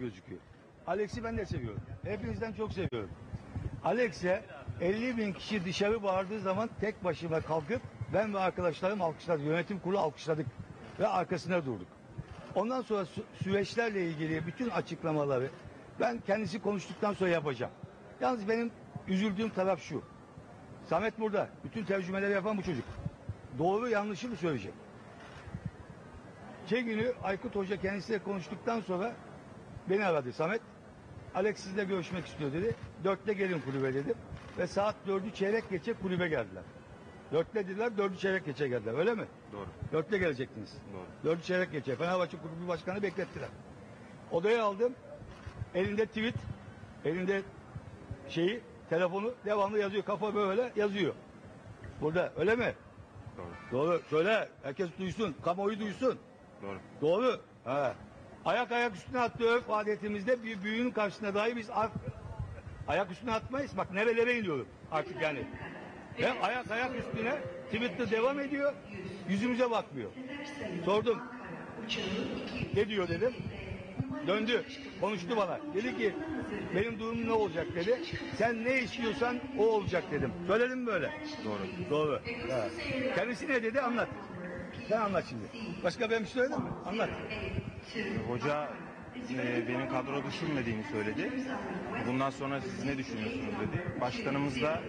gözüküyor. Alex'i ben de seviyorum. Hepinizden çok seviyorum. Alex'e 50 bin kişi dışarı bağırdığı zaman tek başıma kalkıp ben ve arkadaşlarım alkışladık. Yönetim kurulu alkışladık ve arkasına durduk. Ondan sonra sü- süreçlerle ilgili bütün açıklamaları ben kendisi konuştuktan sonra yapacağım. Yalnız benim üzüldüğüm taraf şu. Samet burada. Bütün tercümeleri yapan bu çocuk. Doğru yanlışı mı söyleyecek? Şey günü Aykut Hoca kendisiyle konuştuktan sonra beni aradı Samet. Alex sizle görüşmek istiyor dedi. Dörtte gelin kulübe dedim. Ve saat dördü çeyrek geçe kulübe geldiler. Dörtte dediler dördü çeyrek geçe geldiler öyle mi? Doğru. Dörtte gelecektiniz. Doğru. Dördü çeyrek geçe. Fenerbahçe kulübü başkanı beklettiler. Odaya aldım. Elinde tweet. Elinde şeyi telefonu devamlı yazıyor. Kafa böyle yazıyor. Burada öyle mi? Doğru. Doğru. Söyle. Herkes duysun. Kamuoyu duysun. Doğru. Doğru. Ha. Ayak ayak üstüne attığı örf adetimizde bir büyüğün karşısında dahi biz ar- ayak üstüne atmayız. Bak nerelere iniyorum artık yani. Ve ayak ayak üstüne Twitter devam ediyor. Yüzümüze bakmıyor. Sordum. Ne diyor dedim. Döndü. Konuştu bana. Dedi ki benim durumum ne olacak dedi. Sen ne istiyorsan o olacak dedim. Söyledim böyle. Doğru. Doğru. Ha. Kendisi ne dedi anlat. Sen anlat şimdi. Başka ben bir şey söyledim mi? Anlat. Hoca e, benim kadro düşünmediğini söyledi. Bundan sonra siz ne düşünüyorsunuz dedi. Başkanımız da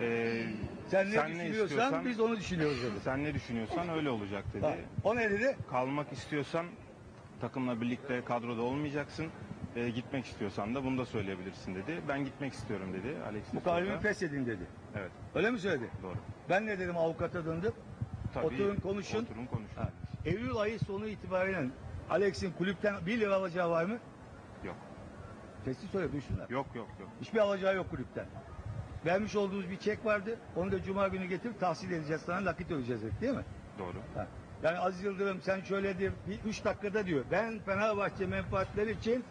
e, Sen ne düşünüyorsan biz onu düşünüyoruz dedi. sen ne düşünüyorsan öyle olacak dedi. Ha. O ne dedi? Kalmak istiyorsan takımla birlikte kadroda olmayacaksın. E, gitmek istiyorsan da bunu da söyleyebilirsin dedi. Ben gitmek istiyorum dedi Alex Souza. kalbimi feshedin dedi. Evet. Öyle mi söyledi? Doğru. Ben ne dedim avukata döndüm. Tabii, Oturun konuşun. Oturun konuşun. Ha. Eylül ayı sonu itibaren Alex'in kulüpten 1 lira alacağı var mı? Yok. Sessiz söyle duysunlar. Yok yok yok. Hiçbir alacağı yok kulüpten. Vermiş olduğumuz bir çek vardı. Onu da cuma günü getirip tahsil edeceğiz sana nakit ödeyeceğiz dedik, değil mi? Doğru. Ha. Yani Aziz Yıldırım sen şöyle diyor, bir üç dakikada diyor. Ben Fenerbahçe menfaatleri için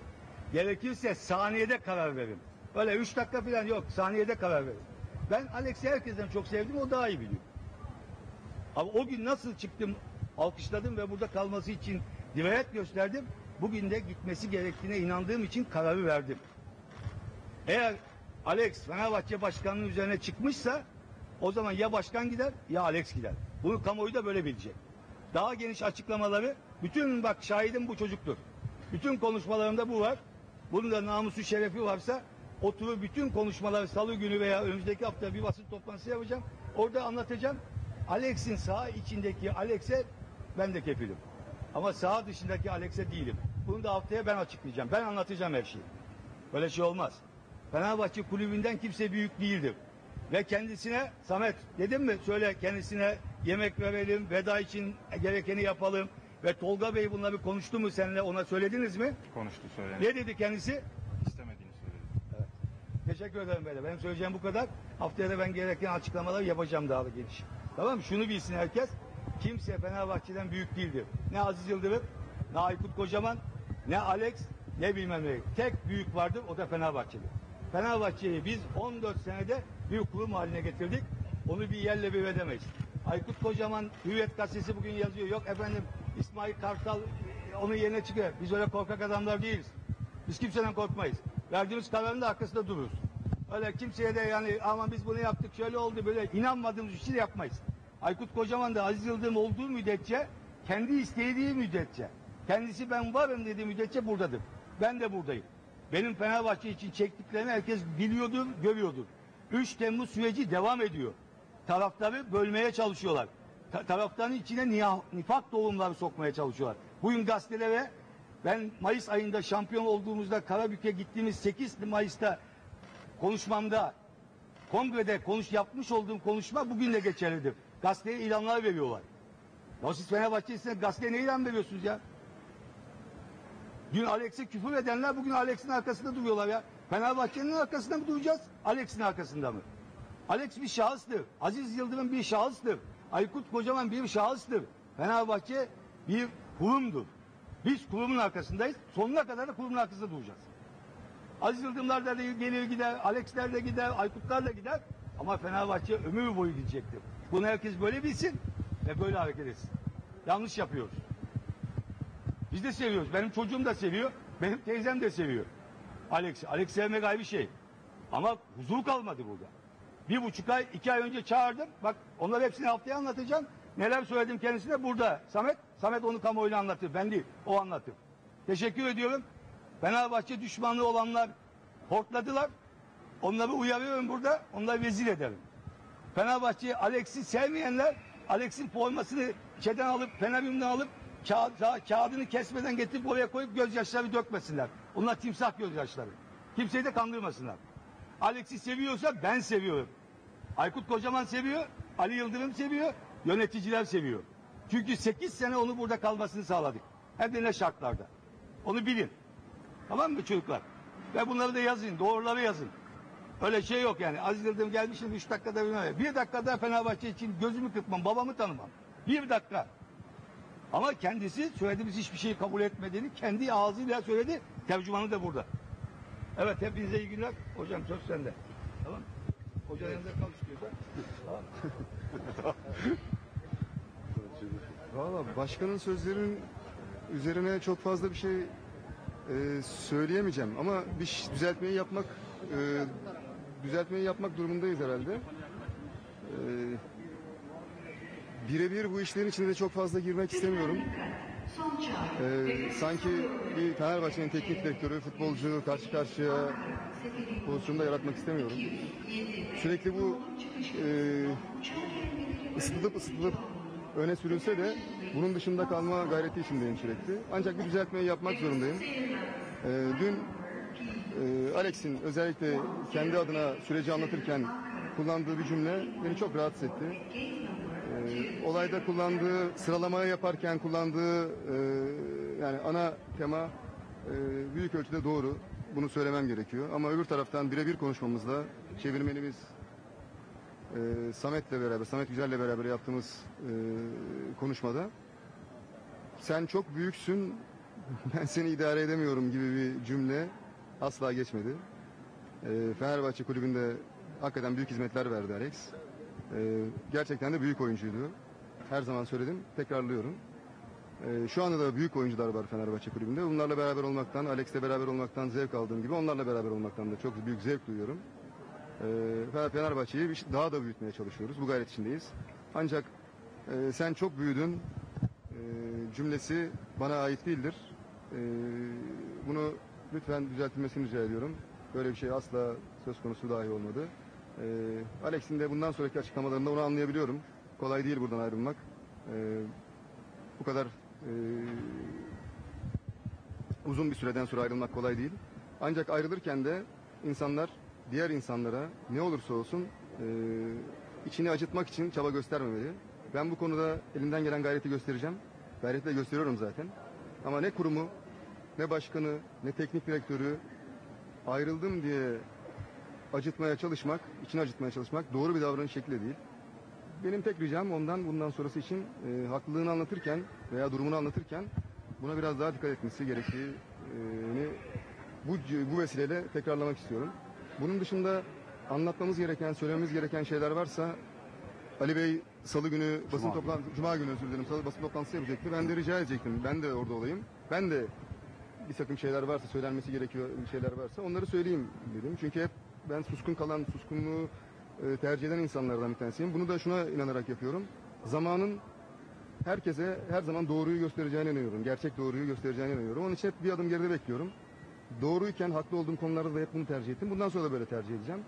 gerekirse saniyede karar veririm. Öyle üç dakika falan yok. Saniyede karar veririm. Ben Alex'i herkesten çok sevdim. O daha iyi biliyor. Ama o gün nasıl çıktım, alkışladım ve burada kalması için dirayet gösterdim. Bugün de gitmesi gerektiğine inandığım için kararı verdim. Eğer Alex Fenerbahçe başkanlığı üzerine çıkmışsa o zaman ya başkan gider ya Alex gider. Bunu kamuoyu da böyle bilecek. Daha geniş açıklamaları bütün bak şahidim bu çocuktur. Bütün konuşmalarımda bu var. Bunun da namusu şerefi varsa oturup bütün konuşmaları salı günü veya önümüzdeki hafta bir basın toplantısı yapacağım. Orada anlatacağım. Alex'in sağ içindeki Alex'e ben de kefilim. Ama sağ dışındaki Alex'e değilim. Bunu da haftaya ben açıklayacağım. Ben anlatacağım her şeyi. Böyle şey olmaz. Fenerbahçe kulübünden kimse büyük değildir. Ve kendisine Samet dedim mi söyle kendisine yemek verelim, veda için gerekeni yapalım. Ve Tolga Bey bunları konuştu mu seninle ona söylediniz mi? Konuştu söyledi. Ne dedi kendisi? İstemediğini söyledi. Teşekkür ederim böyle. Benim söyleyeceğim bu kadar. Haftaya da ben gereken açıklamaları yapacağım daha da geniş. Tamam mı? Şunu bilsin herkes. Kimse Fenerbahçe'den büyük değildir. Ne Aziz Yıldırım, ne Aykut Kocaman, ne Alex, ne bilmem ne. Tek büyük vardır o da Fenerbahçe'dir. Fenerbahçe'yi biz 14 senede bir kurum haline getirdik. Onu bir yerle bir edemeyiz. Aykut Kocaman Hürriyet Gazetesi bugün yazıyor. Yok efendim İsmail Kartal e, onun yerine çıkıyor. Biz öyle korkak adamlar değiliz. Biz kimseden korkmayız. Verdiğimiz kararın da arkasında dururuz. Öyle kimseye de yani aman biz bunu yaptık şöyle oldu böyle inanmadığımız bir şey yapmayız. Aykut Kocaman da Aziz Yıldırım olduğu müddetçe kendi istediği müddetçe kendisi ben varım dediği müddetçe buradadır. Ben de buradayım. Benim Fenerbahçe için çektiklerini herkes biliyordur, görüyordur. 3 Temmuz süreci devam ediyor. Taraftarı bölmeye çalışıyorlar. Ta- taraftarın içine niya- nifak tohumları sokmaya çalışıyorlar. Bugün gazetelere ben Mayıs ayında şampiyon olduğumuzda Karabük'e gittiğimiz 8 Mayıs'ta konuşmamda kongrede konuş yapmış olduğum konuşma bugün de geçerlidir. Gazeteye ilanlar veriyorlar. Ya siz Fenerbahçe'sine gazeteye ne ilan veriyorsunuz ya? Dün Alex'e küfür edenler bugün Alex'in arkasında duruyorlar ya. Fenerbahçe'nin arkasında mı duracağız? Alex'in arkasında mı? Alex bir şahıstır. Aziz Yıldırım bir şahıstır. Aykut Kocaman bir şahıstır. Fenerbahçe bir kurumdur. Biz kurumun arkasındayız. Sonuna kadar da kurumun arkasında duracağız. Aziz Yıldırımlar da gelir gider, Alex'ler de gider, Aykutlar da gider. Ama Fenerbahçe ömür boyu gidecektir. Bunu herkes böyle bilsin ve böyle hareket etsin. Yanlış yapıyoruz. Biz de seviyoruz. Benim çocuğum da seviyor. Benim teyzem de seviyor. Alex'i. Alex sevmek ayrı bir şey. Ama huzur kalmadı burada. Bir buçuk ay, iki ay önce çağırdım. Bak onları hepsini haftaya anlatacağım. Neler söyledim kendisine burada. Samet, Samet onu kamuoyuna anlatır. Ben değil, o anlatır. Teşekkür ediyorum. Fenerbahçe düşmanlığı olanlar hortladılar. Onları uyarıyorum burada. Onları vezir ederim. Fenerbahçe'yi Alex'i sevmeyenler Alex'in formasını çeden alıp Fenerbahçe'den alıp kağıt, ka- kağıdını kesmeden getirip oraya koyup gözyaşları dökmesinler. Onlar timsah gözyaşları. Kimseyi de kandırmasınlar. Alex'i seviyorsa ben seviyorum. Aykut Kocaman seviyor, Ali Yıldırım seviyor, yöneticiler seviyor. Çünkü 8 sene onu burada kalmasını sağladık. Hem de ne şartlarda. Onu bilin. Tamam mı çocuklar? Ve bunları da yazın, doğruları yazın. Öyle şey yok yani. Aziz Yıldırım gelmişim 3 dakikada bilmem. Bir dakikada Fenerbahçe için gözümü kırpmam, babamı tanımam. Bir dakika. Ama kendisi söylediğimiz hiçbir şeyi kabul etmediğini kendi ağzıyla söyledi. Tercümanı da burada. Evet hepinize iyi günler. Hocam söz sende. Tamam? Hocanın yanında kal istiyorsan. Tamam. Valla başkanın sözlerinin üzerine çok fazla bir şey e, söyleyemeyeceğim ama bir düzeltmeyi yapmak e, düzeltmeyi yapmak durumundayız herhalde. E, birebir bu işlerin içine de çok fazla girmek istemiyorum. E, sanki bir Fenerbahçe'nin teknik direktörü, futbolcu karşı karşıya pozisyonda yaratmak istemiyorum. Sürekli bu e, ısıtılıp ısıtılıp öne sürülse de bunun dışında kalma gayreti içindeyim sürekli. Ancak bir düzeltmeyi yapmak zorundayım. Ee, dün e, Alex'in özellikle kendi adına süreci anlatırken kullandığı bir cümle beni çok rahatsız etti. Ee, olayda kullandığı, sıralamayı yaparken kullandığı e, yani ana tema e, büyük ölçüde doğru. Bunu söylemem gerekiyor. Ama öbür taraftan birebir konuşmamızda çevirmenimiz e, Samet'le beraber, Samet Güzel'le beraber yaptığımız e, konuşmada sen çok büyüksün, ben seni idare edemiyorum gibi bir cümle asla geçmedi. E, Fenerbahçe kulübünde hakikaten büyük hizmetler verdi Alex. E, gerçekten de büyük oyuncuydu. Her zaman söyledim, tekrarlıyorum. E, şu anda da büyük oyuncular var Fenerbahçe kulübünde. Bunlarla beraber olmaktan, Alex'le beraber olmaktan zevk aldığım gibi onlarla beraber olmaktan da çok büyük zevk duyuyorum. Fener- Fenerbahçe'yi bir- daha da büyütmeye çalışıyoruz. Bu gayret içindeyiz. Ancak e, sen çok büyüdün e, cümlesi bana ait değildir. E, bunu lütfen düzeltilmesini rica ediyorum. Böyle bir şey asla söz konusu dahi olmadı. E, Alex'in de bundan sonraki açıklamalarında onu anlayabiliyorum. Kolay değil buradan ayrılmak. E, bu kadar e, uzun bir süreden sonra ayrılmak kolay değil. Ancak ayrılırken de insanlar diğer insanlara ne olursa olsun e, içini acıtmak için çaba göstermemeli. Ben bu konuda elimden gelen gayreti göstereceğim. Gayreti de gösteriyorum zaten. Ama ne kurumu, ne başkanı, ne teknik direktörü ayrıldım diye acıtmaya çalışmak, içini acıtmaya çalışmak doğru bir davranış şekli de değil. Benim tek ricam ondan bundan sonrası için e, haklılığını anlatırken veya durumunu anlatırken buna biraz daha dikkat etmesi gerektiğini bu, bu vesileyle tekrarlamak istiyorum. Bunun dışında anlatmamız gereken, söylememiz gereken şeyler varsa Ali Bey salı günü basın toplantısı, cuma günü özür dilerim, salı basın toplantısı yapacaktı. Ben de rica edecektim. Ben de orada olayım. Ben de bir takım şeyler varsa, söylenmesi gerekiyor şeyler varsa onları söyleyeyim dedim. Çünkü hep ben suskun kalan, suskunluğu e, tercih eden insanlardan bir tanesiyim. Bunu da şuna inanarak yapıyorum. Zamanın herkese her zaman doğruyu göstereceğine inanıyorum. Gerçek doğruyu göstereceğine inanıyorum. Onun için hep bir adım geride bekliyorum. Doğruyken haklı olduğum konularda da hep bunu tercih ettim. Bundan sonra da böyle tercih edeceğim.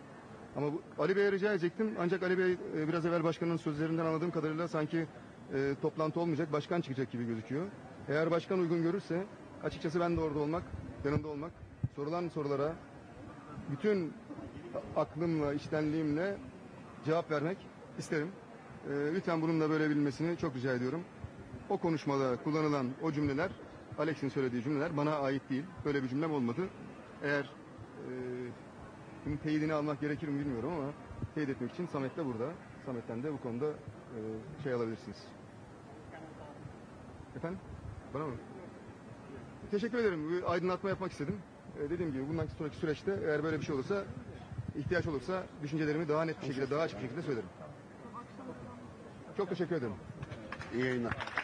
Ama bu, Ali Bey'e rica edecektim. Ancak Ali Bey e, biraz evvel başkanın sözlerinden anladığım kadarıyla sanki e, toplantı olmayacak, başkan çıkacak gibi gözüküyor. Eğer başkan uygun görürse açıkçası ben de orada olmak, yanında olmak, sorulan sorulara bütün aklımla, içtenliğimle cevap vermek isterim. E, lütfen bunun da böyle bilmesini çok rica ediyorum. O konuşmada kullanılan o cümleler, Alex'in söylediği cümleler bana ait değil. Böyle bir cümlem olmadı. Eğer e, teyidini almak gerekir mi bilmiyorum ama teyit etmek için Samet de burada. Samet'ten de bu konuda e, şey alabilirsiniz. Efendim? Bana mı? Teşekkür ederim. Bir aydınlatma yapmak istedim. E, dediğim gibi bundan sonraki süreçte eğer böyle bir şey olursa, ihtiyaç olursa düşüncelerimi daha net bir şekilde, daha açık bir şekilde söylerim. Çok teşekkür ederim. İyi yayınlar.